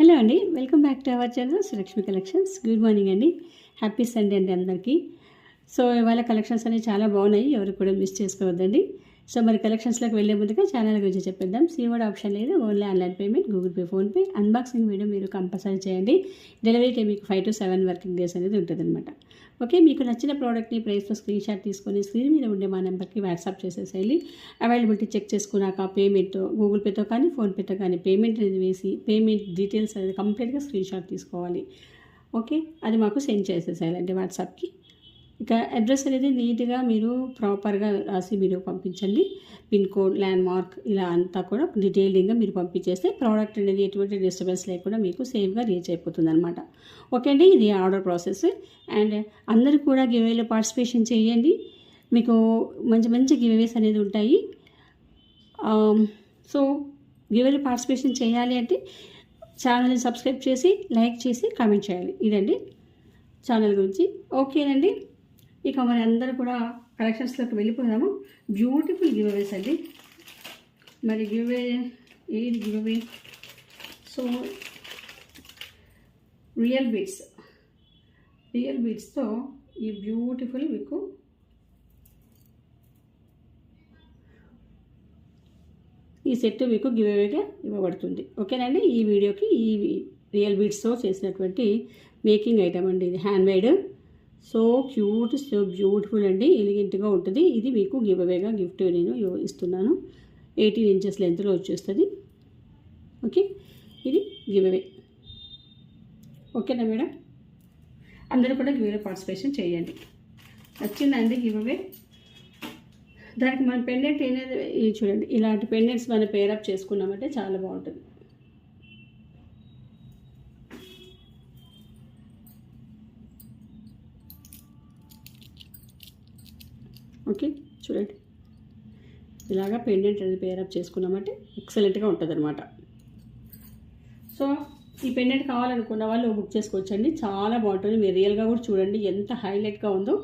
Hello అండి welcome back to our channel Sulakshmi collections good morning అండి happy Sunday అండి అందరికీ. సో ఇవాళ కలెక్షన్స్ అనేవి చాలా బాగున్నాయి ఎవరు కూడా మిస్ చేసుకోవద్దండి. సో మరి కలెక్షన్స్లోకి వెళ్ళే ముందుగా ఛానల్ గురించి చెప్పేద్దాం. సీవర్డ్ ఆప్షన్ లేదు only online payment Google Pay PhonePe unboxing video మీరు కంపల్సరీ చేయండి. డెలివరీ టైం మీకు five to seven working days అనేది ఉంటుందన్నమాట. ఓకే మీకు నచ్చిన ప్రోడక్ట్ని ప్రైస్తో స్క్రీన్ షాట్ తీసుకొని స్క్రీన్ మీద ఉండే మా నెంబర్కి వాట్సాప్ చేసేసేయాలి అవైలబిలిటీ చెక్ చేసుకున్నాక పేమెంట్ గూగుల్ పేతో కానీ ఫోన్పేతో కానీ పేమెంట్ అనేది వేసి పేమెంట్ డీటెయిల్స్ అనేది కంప్లీట్గా స్క్రీన్ షాట్ తీసుకోవాలి. ఓకే అది మాకు సెండ్ చేసేసేయాలండి వాట్సాప్కి ఇక అడ్రస్ అనేది నీట్గా మీరు ప్రాపర్గా రాసి మీరు పంపించండి. పిన్ కోడ్ ల్యాండ్ మార్క్ ఇలా అంతా కూడా డీటెయిలింగ్గా మీరు పంపించేస్తే ప్రోడక్ట్ అనేది ఎటువంటి డిస్టర్బెన్స్ లేకుండా మీకు సేఫ్గా రీచ్ అయిపోతుంది అనమాట ఓకే అండి ఇది ఆర్డర్ ప్రాసెస్. అండ్ అందరూ కూడా గివేలో పార్టిసిపేషన్ చేయండి. మీకు మంచి మంచి గివేస్ అనేది ఉంటాయి. సో గివేలో పార్టిసిపేషన్ చేయాలి అంటే ఛానల్ని సబ్స్క్రైబ్ చేసి లైక్ చేసి కామెంట్ చేయాలి. ఇదండి ఛానల్ గురించి. ఓకేనండి. ఇక మరి అందరూ కూడా కలెక్షన్స్లోకి వెళ్ళిపోదాము. బ్యూటిఫుల్ గివ్వేస్ అండి. మరి గివ్వే ఏది giveaway so real beads real బీడ్స్తో ఈ బ్యూటిఫుల్ మీకు ఈ సెట్ మీకు గివ్ ఇవ్వబడుతుంది. ఓకేనండి ఈ వీడియోకి ఈ రియల్ బీడ్స్తో చేసినటువంటి మేకింగ్ ఐటమ్ అండి ఇది. Handmade so cute so beautiful అండి ఎలిగెంట్గా ఉంటుంది. ఇది మీకు గివ్ అవేగా గిఫ్ట్ నేను ఇస్తున్నాను. ఎయిటీన్ ఇంచెస్ లెంత్లో వచ్చేస్తుంది. ఓకే? ఇది గివ్ అవే ఓకేనా మేడం? అందరూ కూడా గివ్ అవే పార్టిసిపేషన్ చేయండి. నచ్చిందండి గివ్ అవే దానికి మన పెండెంట్ అనేది చూడండి ఇలాంటి పెండెంట్స్ మనం పేరప్ చేసుకున్నామంటే చాలా బాగుంటుంది. ఓకే చూడండి. ఇలాగా పెండెంట్ అనేది పేరప్ చేసుకున్నామంటే ఎక్సలెంట్గా ఉంటుంది అనమాట సో ఈ పెండెంట్ కావాలనుకున్న వాళ్ళు బుక్ చేసుకోవచ్చండి. చాలా బాగుంటుంది. మీరు రియల్గా కూడా చూడండి ఎంత హైలైట్గా ఉందో.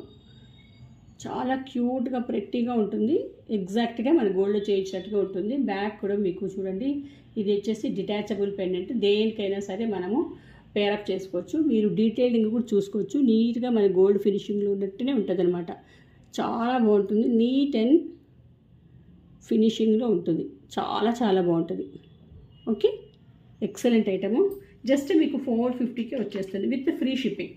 చాలా క్యూట్గా ప్రెట్టీగా ఉంటుంది. ఎగ్జాక్ట్గా మన గోల్డ్లో చేయించినట్టుగా ఉంటుంది. బ్యాక్ కూడా మీకు చూడండి. ఇది వచ్చేసి డిటాచబుల్ పెండెంట్ దేనికైనా సరే మనము పేరప్ చేసుకోవచ్చు. మీరు డీటెయిలింగ్ కూడా చూసుకోవచ్చు. నీట్గా మన గోల్డ్ ఫినిషింగ్లో ఉన్నట్టునే ఉంటుంది అనమాట చాలా బాగుంటుంది. నీట్ అండ్ ఫినిషింగ్లో ఉంటుంది. చాలా చాలా బాగుంటుంది. ఓకే? Excellent item. జస్ట్ మీకు ఫోర్ ఫిఫ్టీకే వచ్చేస్తుంది with free shipping.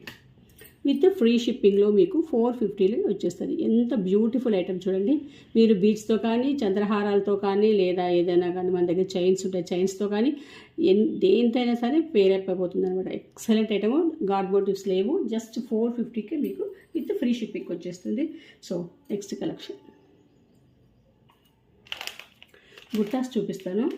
With free షిప్పింగ్లో మీకు ఫోర్ ఫిఫ్టీలో వచ్చేస్తుంది. ఎంత బ్యూటిఫుల్ ఐటమ్ చూడండి. మీరు బీచ్తో కానీ చంద్రహారాలతో కానీ లేదా ఏదైనా కానీ మన దగ్గర చైన్స్ ఉంటాయి చైన్స్తో కానీ ఎన్ దేనితైనా సరే పేరప్ అయిపోతుంది అనమాట ఎక్సలెంట్ ఐటమ్. గాడ్ మోటివ్స్ లేవు. జస్ట్ ఫోర్ ఫిఫ్టీకి మీకు విత్ ఫ్రీ షిప్పింగ్ వచ్చేస్తుంది. So next collection. గుర్తాస్ చూపిస్తాను.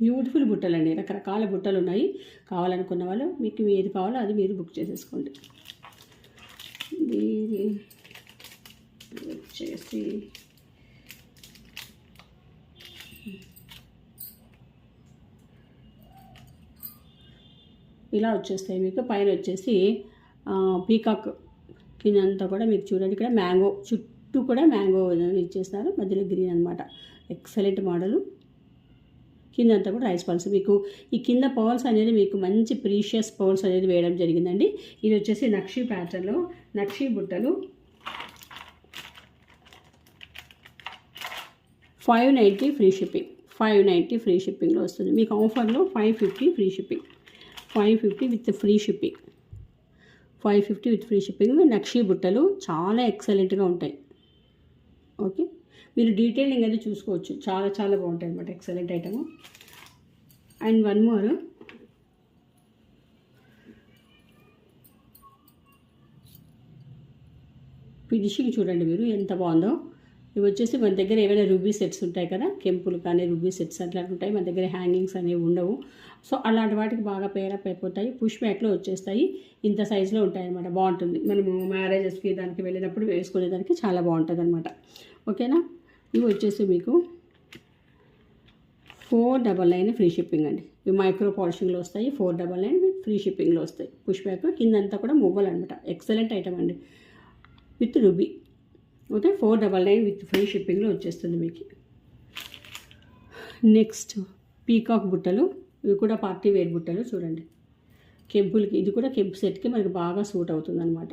బ్యూటిఫుల్ బుట్టలు అండి రకరకాల బుట్టలు ఉన్నాయి కావాలనుకున్న వాళ్ళు మీకు ఏది కావాలో అది మీరు బుక్ చేసేసుకోండి. దీని వచ్చేసి ఇలా వచ్చేస్తాయి మీకు. పైన వచ్చేసి పీకాక్ కింద అంతా కూడా మీకు చూడండి. ఇక్కడ మ్యాంగో చుట్టూ కూడా మ్యాంగో ఇచ్చేస్తారు మధ్యలో గ్రీన్ అనమాట ఎక్సలెంట్ మోడలు. కిందంతా కూడా రైస్ పల్స్. మీకు ఈ కింద పర్ల్స్ అనేది మీకు మంచి ప్రీషియస్ పర్ల్స్ అనేది వేయడం జరిగిందండి. ఇది వచ్చేసి నక్షీ ప్యాటర్న్లో నక్షీ బుట్టలు. Five ninety free shipping. Five ninety free షిప్పింగ్లో వస్తుంది. మీకు ఆఫర్లో five fifty free shipping. Five fifty with free shipping. Five fifty with free shipping. Nakshi బుట్టలు చాలా ఎక్సలెంట్గా ఉంటాయి. ఓకే? మీరు డీటెయిలింగ్ అది చూసుకోవచ్చు. చాలా చాలా బాగుంటాయి అనమాట excellent item and one more. Finishing చూడండి మీరు ఎంత బాగుందో. ఇవి వచ్చేసి మన దగ్గర ఏమైనా రూబీ సెట్స్ ఉంటాయి కదా కెంపులు కానీ రూబీ సెట్స్ అట్లాంటి ఉంటాయి మన దగ్గర హ్యాంగింగ్స్ అనేవి ఉండవు. సో అలాంటి వాటికి బాగా పేరప్ అయిపోతాయి పుష్ బ్యాక్లో వచ్చేస్తాయి ఇంత సైజులో ఉంటాయి అనమాట బాగుంటుంది. మనము మ్యారేజెస్కి దానికి వెళ్ళినప్పుడు వేసుకునేదానికి చాలా బాగుంటుంది అనమాట ఓకేనా? ఇవి వచ్చేసి మీకు four double nine free shipping అండి. ఇవి మైక్రో పాలిషింగ్లో వస్తాయి ఫోర్ డబల్ నైన్ ఫ్రీ షిప్పింగ్లో వస్తాయి. పుష్ బ్యాక్ కిందంతా కూడా మొబైల్ అనమాట ఎక్సలెంట్ ఐటమ్ అండి. With ruby. Okay four double nine with free షిప్పింగ్లో వచ్చేస్తుంది మీకు. నెక్స్ట్ పీకాక్ బుట్టలు. ఇవి కూడా పార్టీ వేర్ బుట్టలు చూడండి. కెంపులకి ఇది కూడా కెంపు సెట్కి మనకి బాగా సూట్ అవుతుంది అనమాట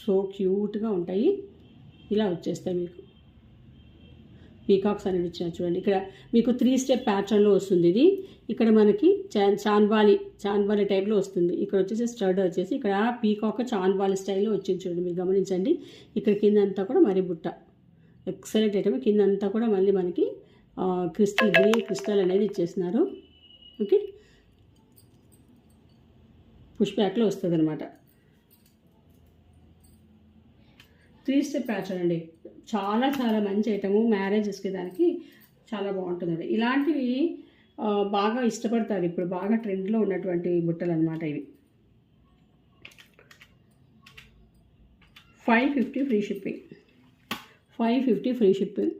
సో క్యూట్గా ఉంటాయి. ఇలా వచ్చేస్తాయి మీకు. పీకాక్స్ అనేది ఇచ్చిన చూడండి. ఇక్కడ మీకు త్రీ స్టెప్ ప్యాటర్న్లో వస్తుంది ఇది. ఇక్కడ మనకి చాన్ చాన్బాలి చాన్బాలి టైప్లో వస్తుంది. ఇక్కడ వచ్చేసి స్టర్డ్ వచ్చేసి ఇక్కడ పీకాక్ చాన్బాలి స్టైల్లో వచ్చింది చూడండి. మీరు గమనించండి. ఇక్కడ కింద అంతా కూడా మరి బుట్ట. ఎక్సలెంట్ ఐటమ్ కింద అంతా కూడా మళ్ళీ మనకి క్రిస్టల్ గ్రీన్ క్రిస్టల్ అనేది ఇచ్చేసినారు ఓకే పుష్ బ్యాక్లో వస్తుంది అనమాట త్రీ స్టెప్ ప్యాచ్ అండి. చాలా చాలా మంచి ఐటము. మ్యారేజెస్కి దానికి చాలా బాగుంటుందండి. ఇలాంటివి బాగా ఇష్టపడతారు. ఇప్పుడు బాగా ట్రెండ్లో ఉన్నటువంటి బుట్టలు అనమాట ఇవి. Five fifty free shipping. Five fifty free shipping.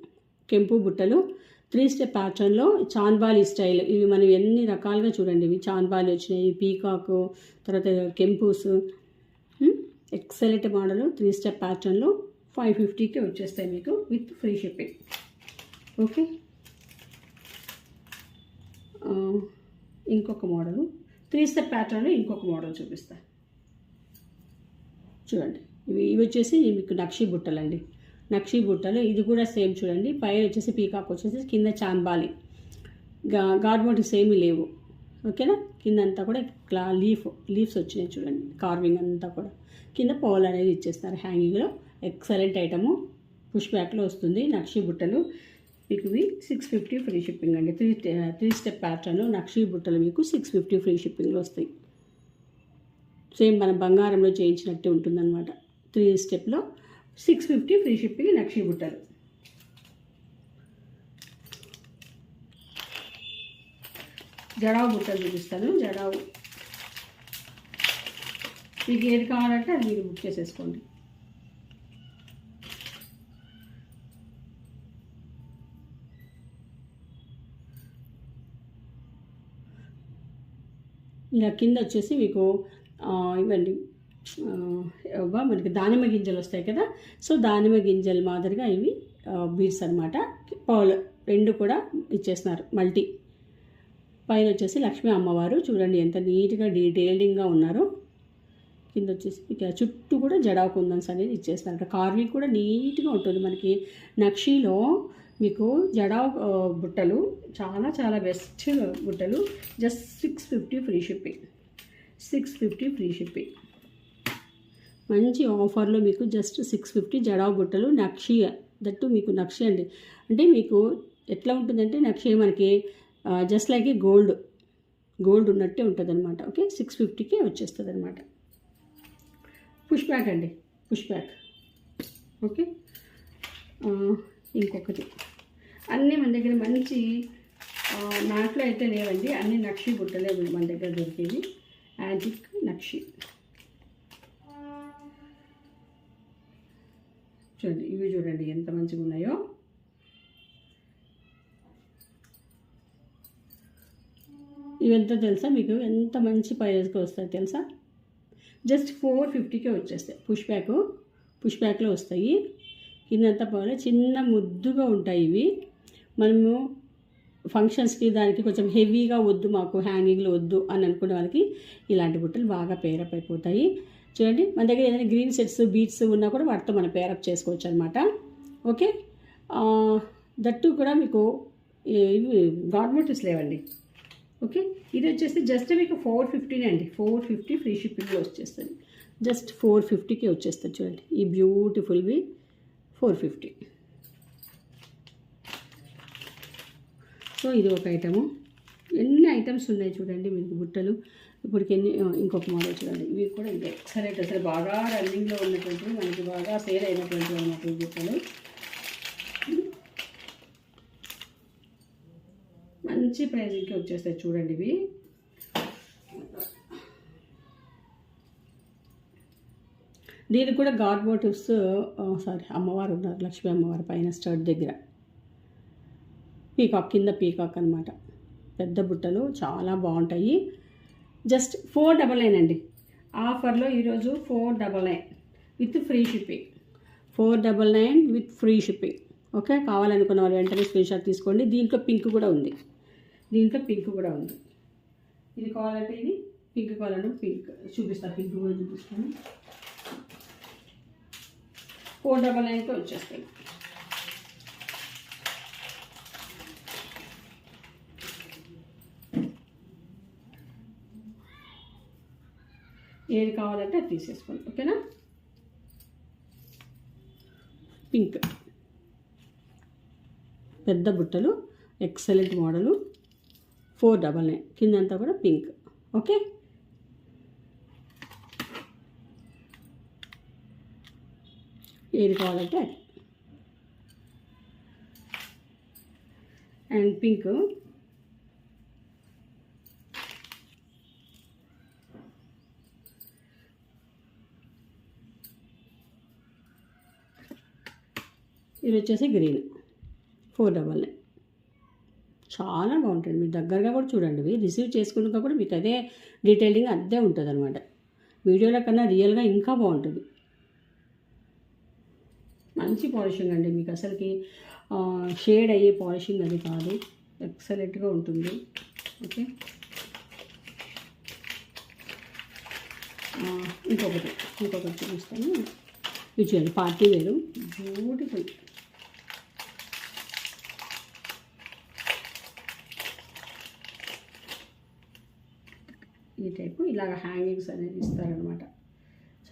కెంపు బుట్టలు. త్రీ స్టెప్ ప్యాటర్న్లో చాన్బాలి స్టైల్. ఇవి మనం ఎన్ని రకాలుగా చూడండి. ఇవి చాన్బాలి వచ్చినాయి పీకాక్ తర్వాత కెంపూస్. Excellent model. త్రీ స్టెప్ ప్యాటర్న్లో ఫైవ్ ఫిఫ్టీకి వచ్చేస్తాయి మీకు విత్ ఫ్రీ షిప్పింగ్. ఓకే? ఇంకొక మోడలు. త్రీ స్టెప్ ప్యాటర్న్లో ఇంకొక మోడల్ చూపిస్తా. చూడండి. ఇవి ఇవి వచ్చేసి మీకు నక్షి బుట్టలండి. నక్షి బుట్టలు. ఇది కూడా సేమ్ చూడండి. పైన వచ్చేసి పీకాక్ వచ్చేసి కింద చాంబాలి. గా గాడ్ మోటివ్స్ ఏమీ లేవు. ఓకేనా? కింద అంతా కూడా క్లా లీఫ్ లీవ్స్ వచ్చినాయి చూడండి. కార్వింగ్ అంతా కూడా. కింద పౌల్ అనేది ఇచ్చేస్తారు హ్యాంగింగ్లో. Excellent item. పుష్ బ్యాక్లో వస్తుంది. నక్షి బుట్టలు. మీకు ఇవి సిక్స్ ఫిఫ్టీ ఫ్రీ షిప్పింగ్ అండి. త్రీ త్రీ స్టెప్ ప్యాటర్న్ నక్షి బుట్టలు మీకు సిక్స్ ఫిఫ్టీ ఫ్రీ షిప్పింగ్లో వస్తాయి. సేమ్ మన బంగారంలో చేయించినట్టే ఉంటుందన్నమాట. త్రీ స్టెప్లో సిక్స్ ఫిఫ్టీ ఫ్రీ షిప్పింగ్ నక్షి బుట్టలు. జడావు బుట్టలు చూపిస్తాను. జడావు. మీకు ఏది కావాలంటే అది మీరు బుక్ చేసేసుకోండి. ఇలా కింద వచ్చేసి మీకు ఇవ్వండి. మనకి దానిమ్మ గింజలు వస్తాయి కదా? సో దానిమ్మ గింజలు మాదిరిగా ఇవి బీడ్స్ అనమాట పౌల్ రెండు కూడా ఇచ్చేస్తున్నారు మల్టీ. పైన వచ్చేసి లక్ష్మీ అమ్మవారు. చూడండి ఎంత నీట్గా డీటెయిల్డింగ్గా ఉన్నారు. కింద వచ్చేసి ఇక చుట్టూ కూడా జడా కుందన్స్ అనేది ఇచ్చేస్తారు కార్వింగ్ కూడా నీట్గా ఉంటుంది మనకి. నక్షీలో మీకు జడా బుట్టలు చాలా చాలా బెస్ట్ బుట్టలు. Just six fifty free shipping six fifty free shipping మంచి ఆఫర్లో మీకు జస్ట్ సిక్స్ ఫిఫ్టీ జడా బుట్టలు నక్షి దట్టు మీకు నక్షి అండి. అంటే మీకు ఎట్లా ఉంటుందంటే నక్షి మనకి just like a gold gold ఉన్నట్టే ఉంటుంది అనమాట ఓకే సిక్స్ ఫిఫ్టీకే వచ్చేస్తుంది అనమాట పుష్ బ్యాక్ అండి పుష్ బ్యాక్ ఓకే ఇంకొకటి. అన్నీ మన దగ్గర మంచి నాట్లో అయితే లేవండి. అన్ని నక్షి బుట్టలే మన దగ్గర దొరికేవి. యాంటిక్ నక్షి. చూడండి ఇవి చూడండి ఎంత మంచిగా ఉన్నాయో. ఇవి తెలుసా మీకు? ఎంత మంచి ప్రైజ్కి వస్తాయి తెలుసా? జస్ట్ ఫోర్ ఫిఫ్టీకే వచ్చేస్తాయి. పుష్ బ్యాక్ పుష్ బ్యాక్లో వస్తాయి. కిందంతా పోవాలి. చిన్న ముద్దుగా ఉంటాయి ఇవి. మనము ఫంక్షన్స్కి దానికి కొంచెం హెవీగా వద్దు మాకు హ్యాంగింగ్లో వద్దు అని అనుకునే వాళ్ళకి ఇలాంటి బుట్టలు బాగా పేరప్ అయిపోతాయి. చూడండి మన దగ్గర ఏదైనా గ్రీన్ సెట్స్ బీట్స్ ఉన్నా కూడా వాటితో మనం పేరప్ చేసుకోవచ్చు అనమాట ఓకే దట్టు కూడా మీకు ఇవి గాడ్ లేవండి. ఓకే ఇది వచ్చేసి జస్ట్ మీకు ఫోర్ ఫిఫ్టీనే అండి. ఫోర్ ఫిఫ్టీ ఫ్రీ షిప్పింగ్లో వచ్చేస్తుంది. జస్ట్ ఫోర్ ఫిఫ్టీకి వచ్చేస్తుంది చూడండి. ఈ బ్యూటిఫుల్వి ఫోర్ ఫిఫ్టీ సో ఇది ఒక ఐటము. ఎన్ని ఐటమ్స్ ఉన్నాయి చూడండి మీకు బుట్టలు. ఇప్పటికి ఎన్ని ఇంకొక మోడల్ చూడండి. ఇవి కూడా ఇంకా ఎక్సలెంట్ అసలు బాగా రన్నింగ్లో ఉన్నటువంటి మనకి బాగా సేల్ అయినటువంటి అన్నమాట ఈ బుట్టలు. మంచి ప్రైజింగ్కి వచ్చేస్తాయి చూడండి ఇవి. దీనికి కూడా గాడ్ మోటివ్స్ సారీ అమ్మవారు ఉన్నారు లక్ష్మీ అమ్మవారి పైన స్టడ్ దగ్గర. పీకాక్ కింద పీకాక్ అనమాట పెద్ద బుట్టలు చాలా బాగుంటాయి. జస్ట్ ఫోర్ డబల్ నైన్ అండి. ఆఫర్లో ఈరోజు four double nine with free shipping. Four double nine with free shipping. Okay? కావాలనుకున్న వాళ్ళు వెంటనే స్క్రీన్ షాట్ తీసుకోండి. దీంట్లో పింక్ కూడా ఉంది. దీంట్లో పింక్ కూడా ఉంది. ఇది కావాలంటే ఇది? పింక్ కావాలంటే పింక్. చూపిస్తాను పింక్ కూడా చూపిస్తాను. ఫోర్ డబల్ నైన్కి వచ్చేస్తాయి. ఏది కావాలంటే అది తీసేసుకోండి ఓకేనా? పింక్. పెద్ద బుట్టలు excellent model four double nine. కిందంతా కూడా పింక్ ఓకే? ఏది కావాలంటే అండ్ పింక్. ఇది వచ్చేసి గ్రీన్. ఫోర్ డబల్ నైన్ చాలా బాగుంటుంది. మీరు దగ్గరగా కూడా చూడండి. ఇవి రిసీవ్ చేసుకున్నాక కూడా మీకు అదే డీటెయిలింగ్ అదే ఉంటుంది అనమాట వీడియోలో కన్నా రియల్గా ఇంకా బాగుంటుంది. మంచి పాలిషింగ్ అండి. మీకు అసలుకి షేడ్ అయ్యే పాలిషింగ్ అది కాదు. ఎక్సలెంట్గా ఉంటుంది. ఓకే? ఇంకొకటి ఇంకొకటి చూపిస్తాను. ఇది చూడండి పార్టీ వేరు. బ్యూటిఫుల్ ఈ టైపు ఇలాగ హ్యాంగింగ్స్ అనేది ఇస్తారనమాట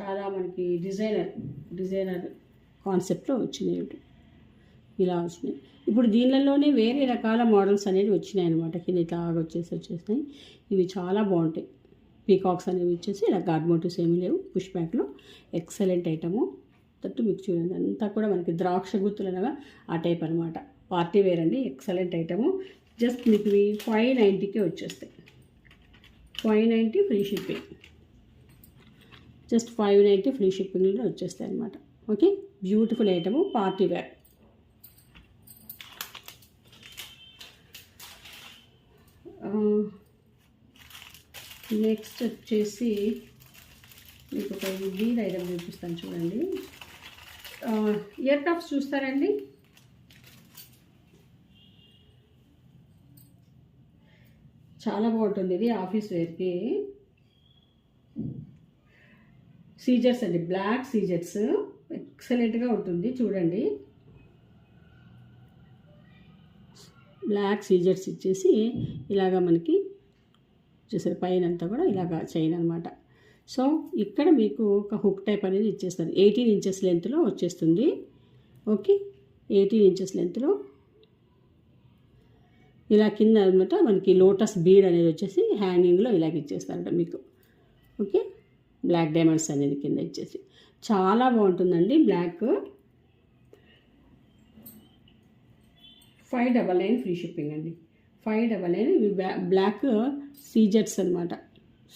చాలా మనకి డిజైనర్ డిజైనర్ కాన్సెప్ట్లో వచ్చినాయి ఇలా వచ్చినాయి. ఇప్పుడు దీనిలోనే వేరే రకాల మోడల్స్ అనేవి వచ్చినాయి అనమాట కింద ఇట్లాగా వచ్చేసి వచ్చేసినాయి. ఇవి చాలా బాగుంటాయి. పీకాక్స్ అనేవి వచ్చేసి ఇలా గాడ్ మోటివ్స్ ఏమీ లేవు. పుష్ బ్యాక్లో ఎక్సలెంట్ ఐటము. తట్టు మీకు చూడండి. అంతా కూడా మనకి ద్రాక్ష గుత్తులు అనగా ఆ టైప్ అనమాట పార్టీ వేర్ అండి. Excellent item. జస్ట్ మీకు ఫైవ్ నైంటీకే వచ్చేస్తాయి. Five ninety free shipping. Just five ninety free షిప్పింగ్లో వచ్చేస్తాయి అనమాట okay? Beautiful item party wear. Next వచ్చేసి మీకు ఒక వీల్ ఐటమ్ చూపిస్తాను చూడండి. ఇయర్ కప్స్ చూస్తారండి? చాలా బాగుంటుంది. ఇది ఆఫీస్ వేర్కి. సీజర్స్ అండి. Black scissors. ఎక్సలెంట్గా ఉంటుంది. చూడండి. బ్లాక్ సీజర్స్ ఇచ్చేసి ఇలాగా మనకి చూసారు పైన అంతా కూడా ఇలాగా చైన్ అనమాట సో ఇక్కడ మీకు ఒక హుక్ టైప్ అనేది ఇచ్చేస్తారు. ఎయిటీన్ ఇంచెస్ లెంత్లో వచ్చేస్తుంది. ఓకే? ఎయిటీన్ ఇంచెస్ లెంత్లో ఇలా కింద అనమాట మనకి లోటస్ బీడ్ అనేది వచ్చేసి హ్యాంగింగ్లో ఇలాగ ఇచ్చేస్తారట మీకు. ఓకే? బ్లాక్ డైమండ్స్ అనేది కింద ఇచ్చేసి. చాలా బాగుంటుందండి black. Five double nine free shipping అండి. ఫైవ్ డబల్ నైన్ ఇవి బ్లాక్ సీజర్స్ అనమాట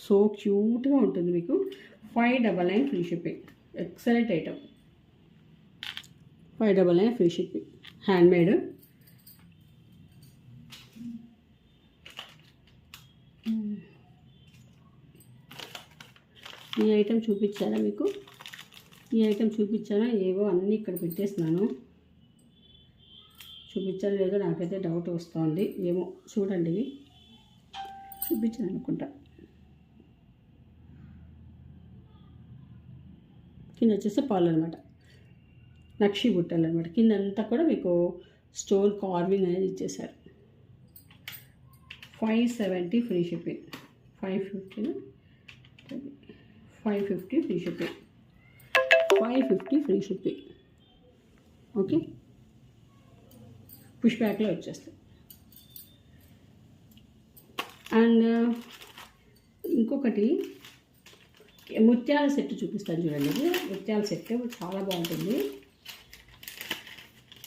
సో క్యూట్గా ఉంటుంది మీకు. Five double nine free shipping. Excellent item. Five double nine free shipping. Hand ఈ ఐటెం చూపించారా మీకు? ఈ ఐటెం చూపించారా? ఏవో అన్నీ ఇక్కడ పెట్టేస్తున్నాను. చూపించాలి లేదో నాకైతే డౌట్ వస్తుంది. ఏమో చూడండి. ఇవి చూపించాను అనుకుంటా కింద వచ్చేసి పాలు అనమాట నక్షి బుట్టలు అనమాట కింద అంతా కూడా మీకు స్టోన్ కార్వింగ్ అనేది ఇచ్చేసారు five seventy free shipping five fifty five fifty free shipping five fifty free shipping okay push బ్యాక్లో వచ్చేస్తాయి. అండ్ uh, ఇంకొకటి ముత్యాల సెట్ చూపిస్తాను చూడండి. ముత్యాల సెట్ చాలా బాగుంటుంది.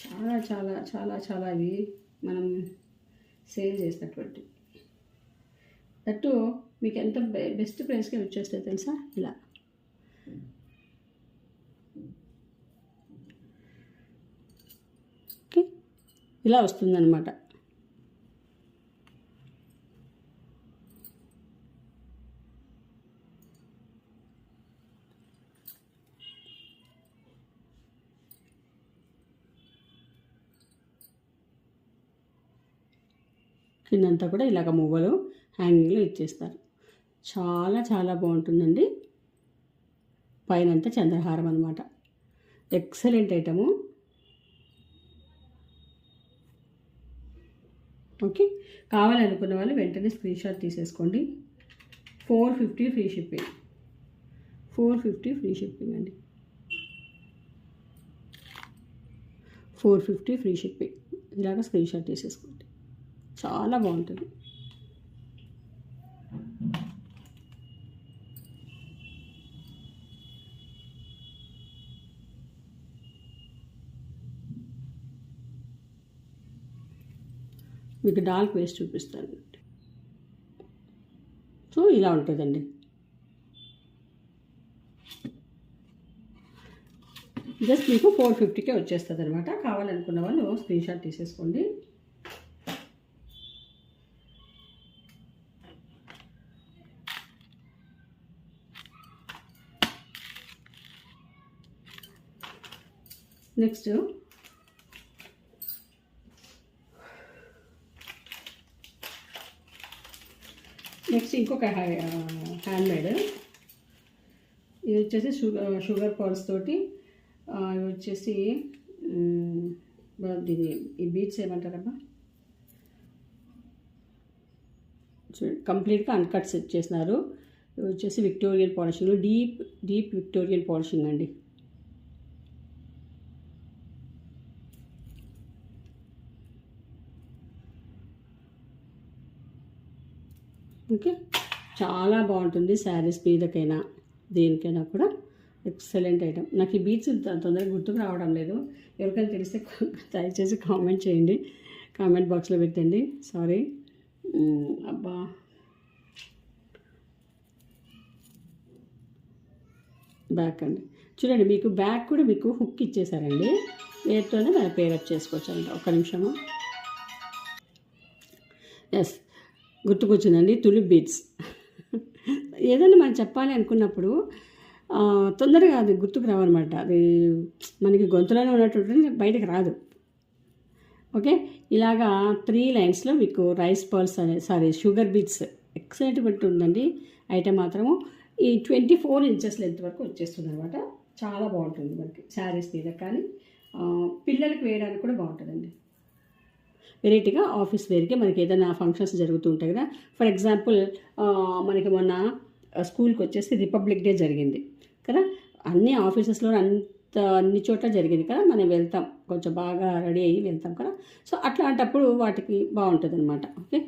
చాలా చాలా చాలా చాలా అవి మనం సేల్ చేసినటువంటి దట్టు మీకు ఎంత బె- బెస్ట్ ప్రైస్కి వచ్చేస్తాయి తెలుసా? ఇలా. ఇలా వస్తుందన్నమాట. కిందంతా కూడా ఇలాగ మువ్వలు హ్యాంగింగ్లో ఇచ్చేస్తారు. చాలా చాలా బాగుంటుందండి. పైనంతా చంద్రహారం అనమాట ఎక్సలెంట్ ఐటము. ఓకే. కావాలనుకున్న వాళ్ళు వెంటనే స్క్రీన్ షాట్ తీసేసుకోండి. Four fifty free shipping. Four fifty free shipping అండి. Four fifty free shipping. ఇలాగ స్క్రీన్ షాట్ తీసేసుకోండి. చాలా బాగుంటుంది. మీకు డాల్క్ వేస్ట్ చూపిస్తాను. సో ఇలా ఉంటుందండి. జస్ట్ మీకు ఫోర్ ఫిఫ్టీకే వచ్చేస్తుంది అనమాట కావాలనుకున్న వాళ్ళు స్క్రీన్ షాట్ తీసేసుకోండి. నెక్స్ట్ నెక్స్ట్ ఇంకొక హ్యాండ్మేడ్. ఇది వచ్చేసి షుగర్ షుగర్ పర్స్ తోటి ఇవి వచ్చేసి దీని ఈ బీట్స్ ఏమంటారమ్మా కంప్లీట్గా అన్కట్ సెట్ చేసినారు. ఇవి వచ్చేసి Victorian polishing deep deep Victorian polishing అండి. ఓకే. చాలా బాగుంటుంది శారీస్ మీదకైనా దేనికైనా కూడా. Excellent item. నాకు ఈ బీచ్ తొందరగా గుర్తుకు రావడం లేదు. ఎవరికైనా తెలిస్తే దయచేసి కామెంట్ చేయండి. కామెంట్ బాక్స్లో పెట్టండి. సారీ. అబ్బా. బ్యాక్ అండి. చూడండి మీకు బ్యాక్ కూడా మీకు హుక్ ఇచ్చేసారండి. వేరుతోనే మనం పేరప్ చేసుకోవచ్చు అంట ఒక నిమిషము. ఎస్ గుర్తుకొచ్చిందండి తులిప్ బీట్స్. ఏదైనా మనం చెప్పాలి అనుకున్నప్పుడు తొందరగా అది గుర్తుకు రావన్నమాట. అది మనకి గొంతులోనే ఉన్నటువంటి బయటకు రాదు. ఓకే? ఇలాగా త్రీ లైన్స్లో మీకు రైస్ పర్ల్స్ అనే సారీ షుగర్ బీట్స్ ఎక్సలెంట్ ఉందండి. ఐటమ్ మాత్రము. ఈ ట్వంటీ ఫోర్ ఇంచెస్ లెంత్ వరకు వచ్చేస్తుంది అనమాట చాలా బాగుంటుంది మనకి శారీస్ మీద కానీ పిల్లలకు వేయడానికి కూడా బాగుంటుందండి. వెరైటీగా ఆఫీస్ వేర్కి మనకి ఏదైనా ఫంక్షన్స్ జరుగుతూ ఉంటాయి కదా. ఫర్ ఎగ్జాంపుల్ మనకి మొన్న స్కూల్కి వచ్చేసి రిపబ్లిక్ డే జరిగింది కదా. అన్ని ఆఫీసెస్లో అంత అన్ని చోట్ల జరిగింది కదా. మనం వెళ్తాం కొంచెం బాగా రెడీ అయ్యి వెళ్తాం కదా. సో అట్లాంటప్పుడు వాటికి బాగుంటుంది అనమాట okay.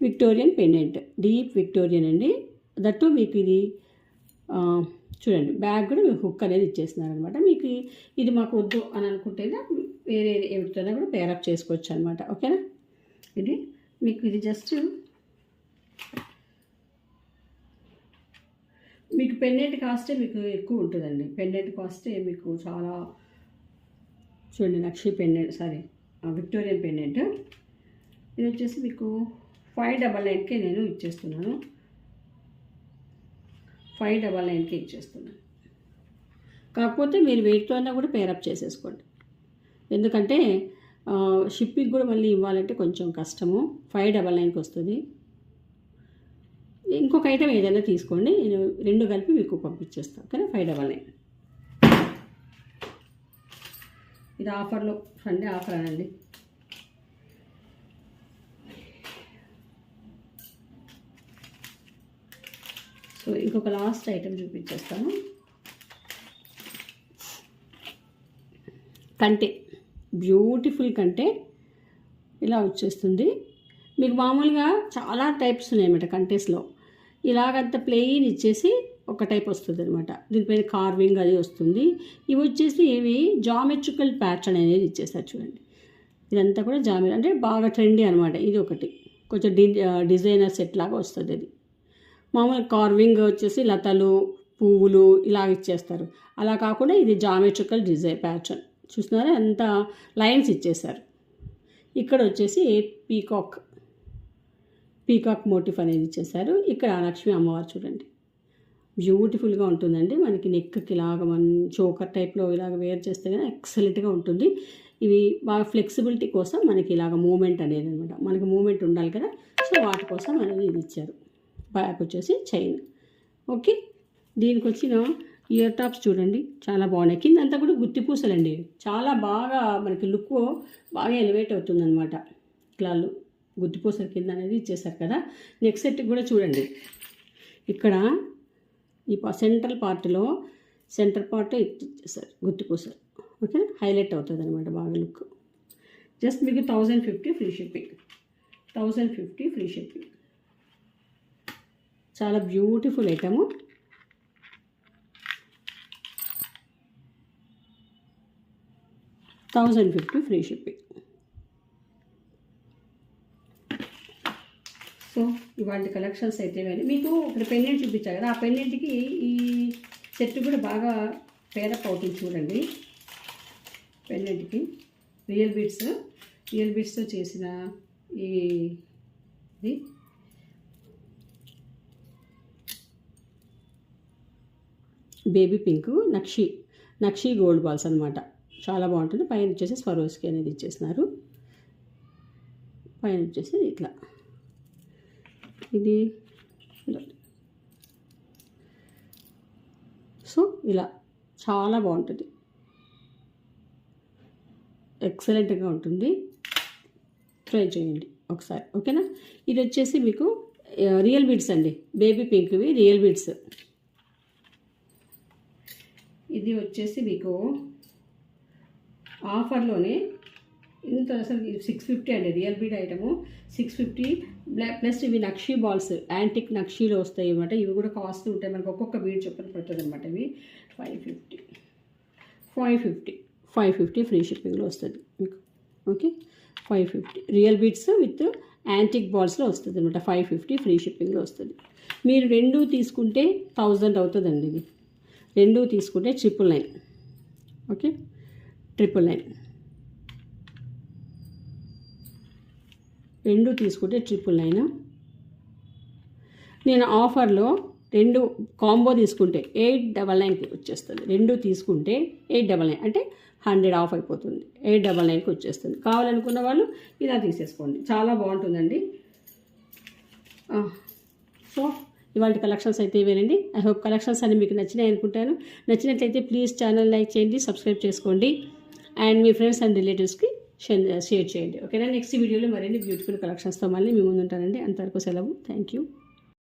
Victorian pendant deep Victorian అండి. దట్టు మీకు ఇది చూడండి బ్యాగ్ కూడా మీకు హుక్ అనేది ఇచ్చేస్తున్నారు అనమాట మీకు ఇది మాకు వద్దు అని అనుకుంటేనే వేరే ఎవరితోనే కూడా పేరప్ చేసుకోవచ్చు అనమాట ఓకేనా? ఇది మీకు ఇది జస్ట్ మీకు పెండెంట్ కాస్టే మీకు ఎక్కువ ఉంటుందండి. పెండెంట్ కాస్టే మీకు చాలా చూడండి నక్షి పెండెంట్ సారీ విక్టోరియన్ పెండెంట్ ఇది వచ్చేసి మీకు ఫైవ్ డబల్ నైన్కే నేను ఇచ్చేస్తున్నాను. ఫైవ్ డబల్ నైన్కి ఇచ్చేస్తున్నాను కాకపోతే మీరు వెయిట్తో అయినా కూడా పేరప్ చేసేసుకోండి. ఎందుకంటే షిప్పింగ్ కూడా మళ్ళీ ఇవ్వాలంటే కొంచెం కష్టము. ఫైవ్ డబల్ నైన్కి వస్తుంది. ఇంకొక ఐటెం ఏదైనా తీసుకోండి. నేను రెండు కలిపి మీకు పంపించేస్తాను ఓకేనా? Five double nine. ఇది ఆఫర్లో సండే ఆఫర్ అనండి. ఇంకొక లాస్ట్ ఐటెం చూపించేస్తాను. కంటే బ్యూటిఫుల్ కంటే ఇలా వచ్చేస్తుంది. మీకు మామూలుగా చాలా టైప్స్ ఉన్నాయన్నమాట కంటెస్లో. ఇలాగంత ప్లెయిన్ ఇచ్చేసి ఒక టైప్ వస్తుంది అనమాట దీనిపైన కార్వింగ్ అది వస్తుంది. ఇవి వచ్చేసి ఇవి జామెట్రికల్ ప్యాటర్న్ అనేది ఇచ్చేసారు చూడండి. ఇదంతా కూడా జామె అంటే బాగా ట్రెండీ అనమాట ఇది ఒకటి. కొంచెం డి డిజైనర్ సెట్ లాగా వస్తుంది అది. మామూలు కార్వింగ్ వచ్చేసి లతలు పువ్వులు ఇలాగ ఇచ్చేస్తారు. అలా కాకుండా ఇది జామెట్రికల్ డిజైన్ ప్యాటర్న్ చూస్తున్నారా? ఎంత లైన్స్ ఇచ్చేశారు. ఇక్కడ వచ్చేసి పీకాక్ పీకాక్ మోటిఫ్ అనేది ఇచ్చేసారు ఇక్కడ లక్ష్మీ అమ్మవారు చూడండి. బ్యూటిఫుల్గా ఉంటుందండి. మనకి నెక్కి ఇలాగ మన చోకర్ టైప్లో ఇలాగ వేర్ చేస్తే కానీ ఎక్సలెంట్గా ఉంటుంది. ఇవి బాగా ఫ్లెక్సిబిలిటీ కోసం మనకి ఇలాగ మూమెంట్ అనేది అనమాట. మనకి మూమెంట్ ఉండాలి కదా? సో వాటి కోసం అనేది ఇది ఇచ్చారు. బ్యాక్ వచ్చేసి చైన్ ఓకే? దీనికి వచ్చిన ఇయర్ టాప్స్ చూడండి. చాలా బాగున్నాయి. కింద అంతా కూడా గుత్తి పూసలండి. చాలా బాగా మనకి లుక్ బాగా ఎలివేట్ అవుతుందన్నమాట. ఇట్లా గుత్తి పూసల కింద అనేది ఇచ్చేసారు కదా. నెక్స్ట్ సెట్ కూడా చూడండి. ఇక్కడ ఈ సెంట్రల్ పార్ట్లో సెంటర్ పార్ట్ ఇచ్చేసారు గుత్తి పూసలు ఓకే? హైలైట్ అవుతుంది అనమాట బాగా లుక్. జస్ట్ మీకు thousand fifty free shipping. Thousand fifty free shipping. చాలా beautiful item. Thousand fifty free shipping. So ఇవాళ కలెక్షన్స్ అయితే ఇవన్నీ. మీకు ఇక్కడ పెండెంట్ చూపించారు కదా ఆ పెండెంట్కి ఈ సెట్ కూడా బాగా పేరప్ అవుతుంది చూడండి. పెండెంట్కి రియల్ బీట్స్ రియల్ బీట్స్తో చేసిన ఈ ఇది. బేబీ పింక్ నక్షి నక్షి గోల్డ్ బాల్స్ అనమాట చాలా బాగుంటుంది. పైన వచ్చేసి స్వరోస్కి అనేది ఇచ్చేసినారు. పైన వచ్చేసి ఇట్లా. ఇది సో ఇలా చాలా బాగుంటుంది. ఎక్సలెంట్గా ఉంటుంది. ట్రై చేయండి ఒకసారి. ఓకేనా? ఇది వచ్చేసి మీకు రియల్ బీడ్స్ అండి. బేబీ పింక్వి రియల్ బీడ్స్. ఇది వచ్చేసి మీకు ఆఫర్లోనే ఇంత అసలు సిక్స్ ఫిఫ్టీ అండి real bead item six fifty plus ఇవి నక్షీ బాల్స్ యాంటిక్ నక్షీలో వస్తాయి అన్నమాట. ఇవి కూడా కాస్ట్ ఉంటాయి. మనకు ఒక్కొక్క బీడ్ చొప్పున పడుతుంది అనమాట ఇవి. Five fifty five fifty five fifty free షిప్పింగ్లో వస్తుంది మీకు. Okay? Five fifty real beads with antique బాల్స్లో వస్తుంది అనమాట ఫైవ్ ఫిఫ్టీ ఫ్రీ షిప్పింగ్లో వస్తుంది. మీరు రెండు తీసుకుంటే థౌజండ్ అవుతుందండి ఇది. రెండు తీసుకుంటే triple nine okay triple nine రెండు తీసుకుంటే ట్రిపుల్ నైన్ నేను ఆఫర్లో రెండు కాంబో తీసుకుంటే ఎయిట్ డబల్ నైన్కి వచ్చేస్తుంది. రెండు తీసుకుంటే ఎయిట్ డబల్ నైన్ అంటే హండ్రెడ్ ఆఫ్ అయిపోతుంది. ఎయిట్ డబల్ నైన్కి వచ్చేస్తుంది. కావాలనుకున్న వాళ్ళు ఇలా తీసేసుకోండి. చాలా బాగుంటుందండి. Ah, సో ఇవాళ కలెక్షన్స్ అయితే ఇవేనండి. ఐ హోప్ కలెక్షన్స్ అన్ని మీకు నచ్చినాయి అనుకుంటాను. నచ్చినట్లయితే ప్లీజ్ ఛానల్ లైక్ చేయండి సబ్స్క్రైబ్ చేసుకోండి. అండ్ మీ ఫ్రెండ్స్ అండ్ రిలేటివ్స్కి షేర్ చేయండి. ఓకేనా నెక్స్ట్ వీడియోలో మరిన్ని బ్యూటిఫుల్ కలెక్షన్స్తో మళ్ళీ మీ ముందు ఉంటానండి అంతవరకు సెలవు. Thank you